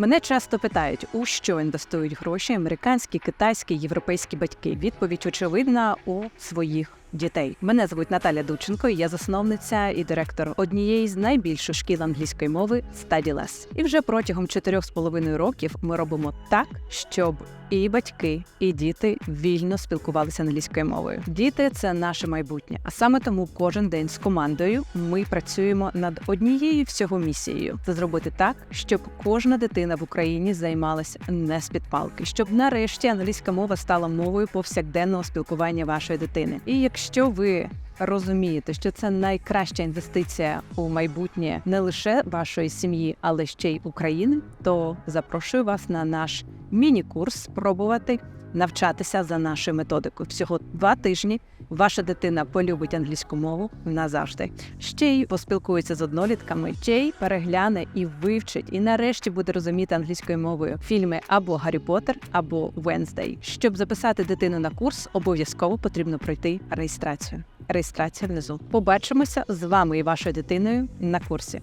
Мене часто питають, у що інвестують гроші американські, китайські, європейські батьки. Відповідь очевидна у своїх. Дітей мене звуть Наталя Дученко. і Я засновниця і директор однієї з найбільших шкіл англійської мови StudyLess. І вже протягом чотирьох з половиною років ми робимо так, щоб і батьки, і діти вільно спілкувалися англійською мовою. Діти це наше майбутнє. А саме тому кожен день з командою ми працюємо над однією всього місією це зробити так, щоб кожна дитина в Україні займалася не з під палки, щоб нарешті англійська мова стала мовою повсякденного спілкування вашої дитини. І якщо ви розумієте, що це найкраща інвестиція у майбутнє не лише вашої сім'ї, але ще й України, то запрошую вас на наш міні-курс спробувати навчатися за нашою методикою. Всього два тижні. Ваша дитина полюбить англійську мову назавжди. Ще й поспілкується з однолітками, ще й перегляне і вивчить, і нарешті буде розуміти англійською мовою фільми або Гаррі Поттер, або Венздей. Щоб записати дитину на курс, обов'язково потрібно пройти реєстрацію. Реєстрація внизу. Побачимося з вами і вашою дитиною на курсі.